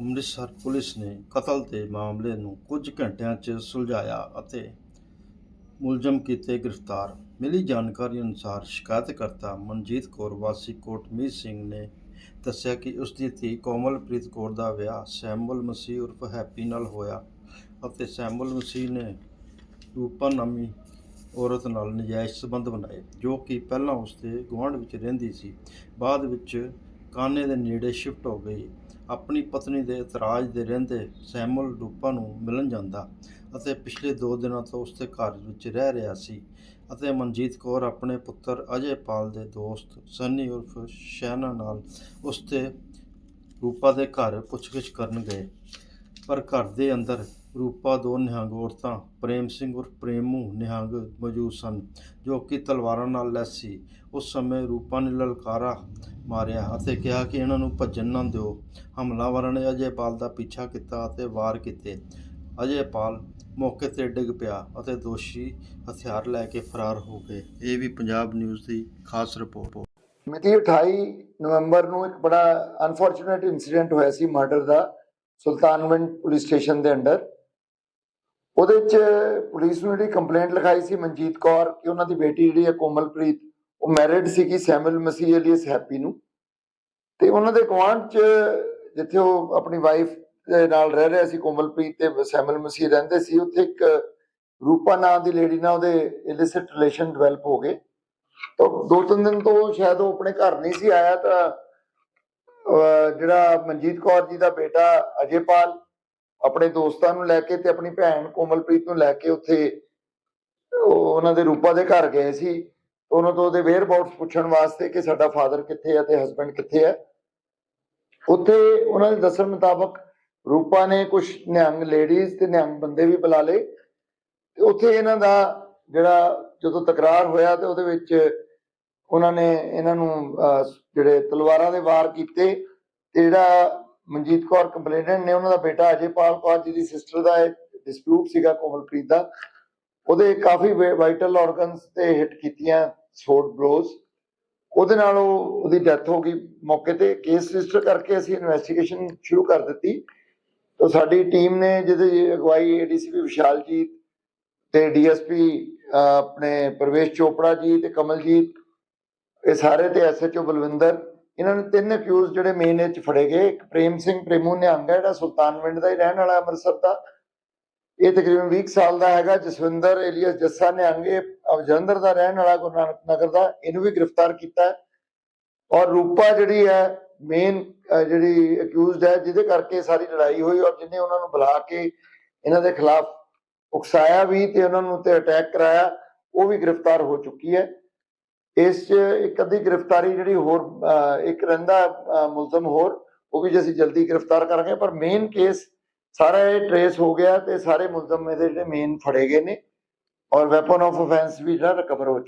Amritsar police ਨੇ ਕਤਲ ਦੇ ਮਾਮਲੇ ਨੂੰ ਕੁਝ ਘੰਟਿਆਂ 'ਚ ਸੁਲਝਾਇਆ ਅਤੇ ਮੁਲਜ਼ਮ ਕੀਤੇ ਗ੍ਰਿਫਤਾਰ। ਮਿਲੀ ਜਾਣਕਾਰੀ ਅਨੁਸਾਰ ਸ਼ਿਕਾਇਤਕਰਤਾ ਮਨਜੀਤ ਕੌਰ, ਵਾਸੀ ਕੋਟਮੀਤ ਸਿੰਘ ਨੇ ਦੱਸਿਆ ਕਿ ਉਸ ਦੀ ਧੀ ਕੋਮਲਪ੍ਰੀਤ ਕੌਰ ਦਾ ਵਿਆਹ ਸੈਮੂਅਲ ਮਸੀਹ ਉਰਫ ਹੈਪੀ ਨਾਲ ਹੋਇਆ ਅਤੇ ਸੈਮੂਅਲ ਮਸੀਹ ਨੇ ਰੂਪਾ ਨਾਮੀ ਔਰਤ ਨਾਲ ਨਜਾਇਜ਼ ਸੰਬੰਧ ਬਣਾਏ, ਜੋ ਕਿ ਪਹਿਲਾਂ ਉਸ ਦੇ ਗੁਆਂਢ ਵਿੱਚ ਰਹਿੰਦੀ ਸੀ। ਬਾਅਦ ਵਿੱਚ ਕਾਨੇ ਦੇ ਨੇੜੇ ਸ਼ਿਫਟ ਹੋ ਗਈ। ਆਪਣੀ ਪਤਨੀ ਦੇ ਇਤਰਾਜ਼ ਦੇ ਰਹਿੰਦੇ ਸੈਮੂਅਲ ਰੂਪਾ ਨੂੰ ਮਿਲਣ ਜਾਂਦਾ ਅਤੇ ਪਿਛਲੇ 2 ਦਿਨਾਂ ਤੋਂ ਉਸਦੇ ਘਰ ਵਿੱਚ ਰਹਿ ਰਿਹਾ ਸੀ ਅਤੇ ਮਨਜੀਤ ਕੌਰ ਆਪਣੇ ਪੁੱਤਰ ਅਜੇ ਪਾਲ ਦੇ ਦੋਸਤ ਸਨੀ ਉਰਫ ਸ਼ੈਨਾ ਨਾਲ ਉਸ ਰੂਪਾ ਦੇ ਘਰ ਪੁੱਛਗਿੱਛ ਕਰਨ ਗਏ। ਪਰ ਘਰ ਦੇ ਅੰਦਰ ਰੂਪਾ ਦੋ ਨਿਹੰਗ ਔਰਤਾਂ, ਪ੍ਰੇਮ ਸਿੰਘ ਉਰਫ ਪ੍ਰੇਮੂ ਨਿਹੰਗ ਮੌਜੂਦ ਸਨ, ਜੋ ਕਿ ਤਲਵਾਰਾਂ ਨਾਲ ਲੈਸ। ਸੀ ਉਸ ਸਮੇਂ ਰੂਪਾ ਨੇ ਲਲਕਾਰਾ ਮਾਰਿਆ ਅਤੇ ਕਿਹਾ ਕਿ ਇਹਨਾਂ ਨੂੰ ਭੱਜਣ ਨਾ ਦਿਓ। ਹਮਲਾਵਰਾਂ ਨੇ ਅਜੇ ਪਾਲ ਦਾ ਪਿੱਛਾ ਕੀਤਾ ਅਤੇ ਵਾਰ ਕੀਤੇ। ਅਜੇਪਾਲ ਮੌਕੇ ਤੇ ਡਿੱਗ ਪਿਆ ਅਤੇ ਦੋਸ਼ੀ ਹਥਿਆਰ ਲੈ ਕੇ ਫਰਾਰ ਹੋ ਗਏ। ਇਹ ਵੀ ਪੰਜਾਬ ਨਿਊਜ਼ ਦੀ ਖਾਸ ਰਿਪੋਰਟ। ਮਿਤੀ 28 ਨਵੰਬਰ ਨੂੰ ਇੱਕ ਬੜਾ ਅਨਫੋਰਚੂਨੇਟ ਇਨਸੀਡੈਂਟ ਹੋਇਆ ਸੀ ਮਰਡਰ ਦਾ, ਸੁਲਤਾਨਵਿੰਡ ਪੁਲਿਸ ਸਟੇਸ਼ਨ ਦੇ ਅੰਡਰ। ਉਹਦੇ ਵਿੱਚ ਪੁਲਿਸ ਨੂੰ ਜਿਹੜੀ ਕੰਪਲੇਂਟ ਲਿਖਾਈ ਸੀ ਮਨਜੀਤ ਕੌਰ ਕਿ ਉਹਨਾਂ ਦੀ ਬੇਟੀ ਜਿਹੜੀ ਹੈ ਕੋਮਲਪ੍ਰੀਤ ਉਹ ਮੈਰਿਡ ਸੀਗੀ ਸੈਮਲ ਮਸੀਹ ਅਲੀਅਸ ਹੈਪੀ ਨੂੰ। ਤੇ ਉਹਨਾਂ ਦੇ ਗੁਆਂਢ ਚ ਜਿੱਥੇ ਉਹ ਆਪਣੀ ਵਾਈਫ ਦੇ ਨਾਲ ਰਹਿ ਰਿਹਾ ਸੀ, ਕੋਮਲਪ੍ਰੀਤ ਤੇ ਸੈਮਲ ਮਸੀਹ ਰਹਿੰਦੇ ਸੀ, ਉੱਥੇ ਇੱਕ ਰੂਪਾ ਨਾਂ ਦੀ ਲੇਡੀ ਨਾਲ ਉਹਦੇ ਇਲਿਸਿਟ ਰਿਲੇਸ਼ਨ ਡਿਵੈਲਪ ਹੋ ਗਏ। ਤਾਂ ਦੋ ਤਿੰਨ ਦਿਨ ਤੋਂ ਸ਼ਾਇਦ ਉਹ ਆਪਣੇ ਘਰ ਨਹੀਂ ਸੀ ਆਇਆ ਤਾਂ ਜਿਹੜਾ ਮਨਜੀਤ ਕੌਰ ਜੀ ਦਾ ਬੇਟਾ ਅਜੇਪਾਲ ਆਪਣੇ ਦੋਸਤਾਂ ਨੂੰ ਲੈ ਕੇ ਤੇ ਆਪਣੀ ਭੈਣ ਕੋਮਲਪ੍ਰੀਤ ਨੂੰ ਲੈ ਕੇ ਉੱਥੇ ਉਹਨਾਂ ਦੇ ਰੂਪਾ ਦੇ ਘਰ ਗਏ ਸੀ। ਉਹਨਾਂ ਤੋਂ ਉਹਦੇ ਵੇਅਰ ਪੁੱਛਣ ਵਾਸਤੇ ਕਿ ਸਾਡਾ ਫਾਦਰ ਕਿੱਥੇ ਹੈ ਤੇ ਹਸਬੰਡ ਕਿੱਥੇ ਹੈ। ਉੱਥੇ ਉਹਨਾਂ ਦੇ ਦੱਸਣ ਮੁਤਾਬਕ ਰੂਪਾ ਨੇ ਕੁਝ ਨਿਹੰਗ ਲੇਡੀਜ਼ ਤੇ ਨਿਹੰਗ ਬੰਦੇ ਵੀ ਬੁਲਾ ਲਏ। ਤੇ ਉੱਥੇ ਇਹਨਾਂ ਦਾ ਜਿਹੜਾ ਜਦੋਂ ਤਕਰਾਰ ਹੋਇਆ ਤੇ ਉਹਦੇ ਵਿੱਚ ਉਹਨਾਂ ਨੇ ਇਹਨਾਂ ਨੂੰ ਜਿਹੜੇ ਤਲਵਾਰਾਂ ਦੇ ਵਾਰ ਕੀਤੇ ਤੇ ਜਿਹੜਾ ਮਨਜੀਤ ਕੌਰ ਕੰਪਲੇਨੈਂਟ ਨੇ ਉਹਨਾਂ ਦਾ ਬੇਟਾ ਅਜੇਪਾਲ ਕੌਰ ਦੀ ਸਿਸਟਰ ਦਾ ਡਿਸਪਿਊਟ ਸੀਗਾ ਕੋਮਲਪ੍ਰੀਤ ਦਾ। ਉਹਦੇ ਕਾਫੀ ਵਾਈਟਲ ਆਰਗਨਸ ਤੇ ਹਿੱਟ ਕੀਤੀਆਂ। ਸੋਟ ਬਲੋਜ਼ ਉਹਦੇ ਨਾਲ ਉਹ, ਉਹਦੀ ਡੈਥ ਹੋ ਗਈ ਮੌਕੇ ਤੇ ਕੇਸ ਰਜਿਸਟਰ ਕਰਕੇ ਅਸੀਂ ਇਨਵੈਸਟੀਗੇਸ਼ਨ ਸ਼ੁਰੂ ਕਰ ਦਿੱਤੀ। ਤਾਂ ਸਾਡੀ ਟੀਮ ਨੇ ਜਿਹਦੇ ਅਗਵਾਈ ਏਡੀਸੀਪੀ ਵਿਸ਼ਾਲਜੀਤ ਤੇ ਡੀਐਸਪੀ ਆਪਣੇ ਪ੍ਰਵੇਸ਼ ਚੋਪੜਾ ਜੀ ਤੇ ਕਮਲਜੀਤ, ਇਹ ਸਾਰੇ ਤੇ ਐਸਐਚਓ ਬਲਵਿੰਦਰ, ਇਹਨਾਂ ਨੇ ਤਿੰਨ ਅਕਿਊਜ਼ ਜਿਹੜੇ ਮੇਨ ਵਿੱਚ ਫੜੇ ਗਏ। ਇੱਕ ਪ੍ਰੇਮ ਸਿੰਘ ਪ੍ਰੇਮੂ ਨਿਹੰਗ ਹੈ, ਜਿਹੜਾ ਸੁਲਤਾਨਵਿੰਡ ਦਾ ਹੀ ਰਹਿਣ ਵਾਲਾ ਅੰਮ੍ਰਿਤਸਰ ਦਾ। ਇਹ ਤਕਰੀਬਨ 20 ਕੁ ਸਾਲ ਦਾ ਹੈਗਾ। ਜਸਵਿੰਦਰ, ਏਲੀਅਸ ਜੱਸਾ ਨਿਹੰਗ ਇਹ ਜਲੰਧਰ ਦਾ ਰਹਿਣ ਵਾਲਾ ਗੁਰੂ ਨਾਨਕ ਨਗਰ ਦਾ, ਇਹਨੂੰ ਵੀ ਗ੍ਰਿਫਤਾਰ ਕੀਤਾ ਹੈ। ਔਰ ਰੂਪਾ ਜਿਹੜੀ ਹੈ ਮੇਨ ਜਿਹੜੀ ਅਕਿਊਜ਼ਡ ਹੈ, ਜਿਹਦੇ ਕਰਕੇ ਸਾਰੀ ਲੜਾਈ ਹੋਈ ਔਰ ਜਿਹਨੇ ਉਹਨਾਂ ਨੂੰ ਬੁਲਾ ਕੇ ਇਹਨਾਂ ਦੇ ਖਿਲਾਫ ਉਕਸਾਇਆ ਵੀ ਤੇ ਉਹਨਾਂ ਨੂੰ ਤੇ ਅਟੈਕ ਕਰਾਇਆ, ਉਹ ਵੀ ਗ੍ਰਿਫਤਾਰ ਹੋ ਚੁੱਕੀ ਹੈ। ਇਸ 'ਚ ਇੱਕ ਅੱਧੀ ਗ੍ਰਿਫਤਾਰੀ ਜਿਹੜੀ ਹੋਰ ਇੱਕ ਰਹਿੰਦਾ ਮੁਲਜ਼ਮ ਹੋਰ, ਉਹ ਵੀ ਅਸੀਂ ਜਲਦੀ ਗ੍ਰਿਫਤਾਰ ਕਰਾਂਗੇ, ਪਰ ਮੇਨ ਕੇਸ ਸਾਰਾ ਇਹ ਟਰੇਸ ਹੋ ਗਿਆ ਤੇ ਸਾਰੇ ਮੁਲਜ਼ਮ ਇਹਦੇ ਜਿਹੜੇ ਮੇਨ ਫੜੇ ਗਏ ਨੇ। ਔਰ ਵੈਪਨ ਆਫ ਆਫੈਂਸ ਵੀ ਜਿਹੜਾ ਰਿਕਵਰ ਹੋ